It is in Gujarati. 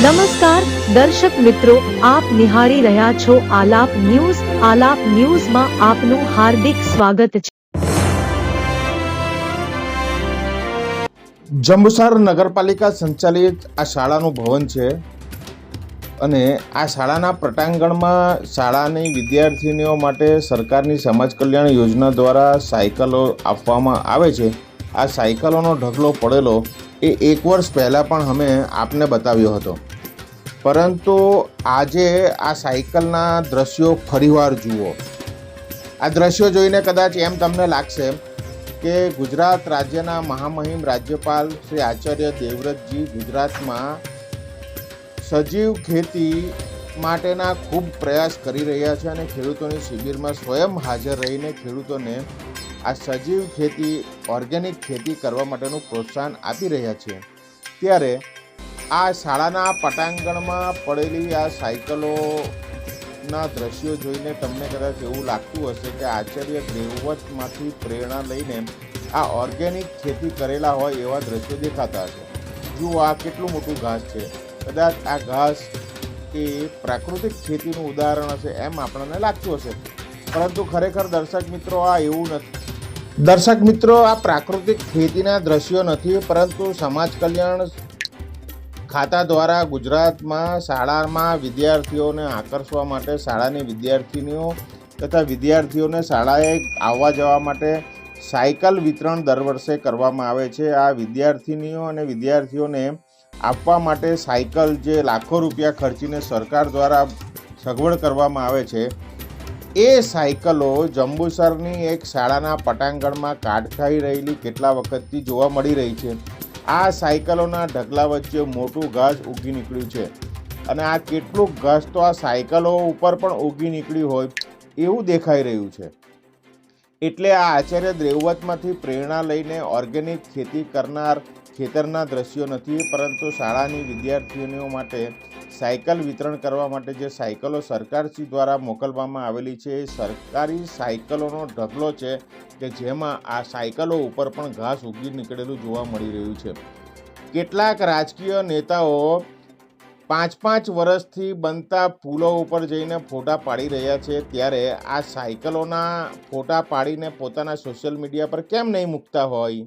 દર્શક મિત્રો, આપ નિહાળી રહ્યા છો આલાપ ન્યૂઝ. આલાપ ન્યૂઝમાં આપનું હાર્દિક સ્વાગત છે. જંબુસર નગરપાલિકા સંચાલિત આ શાળાનું ભવન છે અને આ શાળાના પ્રટાંગણમાં શાળાની વિદ્યાર્થીનીઓ માટે સરકારની સમાજ કલ્યાણ યોજના દ્વારા સાયકલો આપવામાં આવે છે. આ સાયકલોનો ઢગલો પડેલો એ એક વર્ષ પહેલાં પણ અમે આપને બતાવ્યો હતો. પરંતુ આજે આ સાયકલના દ્રશ્યો ફરીવાર જુઓ. આ દ્રશ્યો જોઈને કદાચ એમ તમને લાગશે કે ગુજરાત રાજ્યના મહામહિમ રાજ્યપાલ શ્રી આચાર્ય દેવવ્રતજી ગુજરાતમાં સજીવ ખેતી માટેના ખૂબ પ્રયાસ કરી રહ્યા છે અને ખેડૂતોની શિબિરમાં સ્વયં હાજર રહીને ખેડૂતોને આ સજીવ ખેતી, ઓર્ગેનિક ખેતી કરવા માટેનું પ્રોત્સાહન આપી રહ્યા છે. ત્યારે આ શાળાના પટાંગણમાં પડેલી આ સાયકલોના દ્રશ્યો જોઈને તમને કદાચ એવું લાગતું હશે કે આચાર્ય દેવવતમાંથી પ્રેરણા લઈને આ ઓર્ગેનિક ખેતી કરેલા હોય એવા દ્રશ્યો દેખાતા હશે. જુઓ, આ કેટલું મોટું ઘાસ છે. કદાચ આ ઘાસ એ પ્રાકૃતિક ખેતીનું ઉદાહરણ હશે એમ આપણને લાગતું હશે. પરંતુ ખરેખર દર્શક મિત્રો, આ એવું નથી દર્શક મિત્રો, આ પ્રાકૃતિક ખેતીના દ્રશ્યો નથી, પરંતુ સમાજ કલ્યાણ ખાતા દ્વારા ગુજરાતમાં શાળામાં વિદ્યાર્થીઓને આકર્ષવા માટે શાળાની વિદ્યાર્થીનીઓ તથા વિદ્યાર્થીઓને શાળાએ આવવા જવા માટે સાયકલ વિતરણ દર વર્ષે કરવામાં આવે છે. આ વિદ્યાર્થીનીઓ અને વિદ્યાર્થીઓને આપવા માટે સાયકલ જે લાખો રૂપિયા ખર્ચીને સરકાર દ્વારા સગવડ કરવામાં આવે છે, એ સાયકલો જંબુસરની એક શાળાના પટાંગણમાં કાટ ખાઈ રહેલી કેટલા વખતથી જોવા મળી રહી છે. આ સાયકલોના ઢગલા વચ્ચે મોટું ઘાસ ઉગી નીકળ્યું છે. અને આ કેટલું ઘાસ તો આ સાયકલો ઉપર પણ ઉગી નીકળ્યું હોય એવું દેખાઈ રહ્યું છે. એટલે આ આચાર્ય દેવવ્રતમાંથી પ્રેરણા લઈને ઓર્ગેનિક ખેતી કરનાર ખેતરના દ્રશ્યો નથી, પરંતુ શાળાની વિદ્યાર્થીનીઓ માટે સાયકલ વિતરણ કરવા માટે જે સાયકલો સરકારશ્રી દ્વારા મોકલવામાં આવેલી છે, એ સરકારી સાયકલોનો ઢગલો છે કે જેમાં આ સાયકલો ઉપર પણ ઘાસ ઉગી નીકળેલું જોવા મળી રહ્યું છે. કેટલાક રાજકીય નેતાઓ પાંચ પાંચ વર્ષથી બનતા પુલો ઉપર જઈને ફોટા પાડી રહ્યા છે, ત્યારે આ સાયકલોના ફોટા પાડીને પોતાના સોશિયલ મીડિયા પર કેમ નહીં મૂકતા હોય?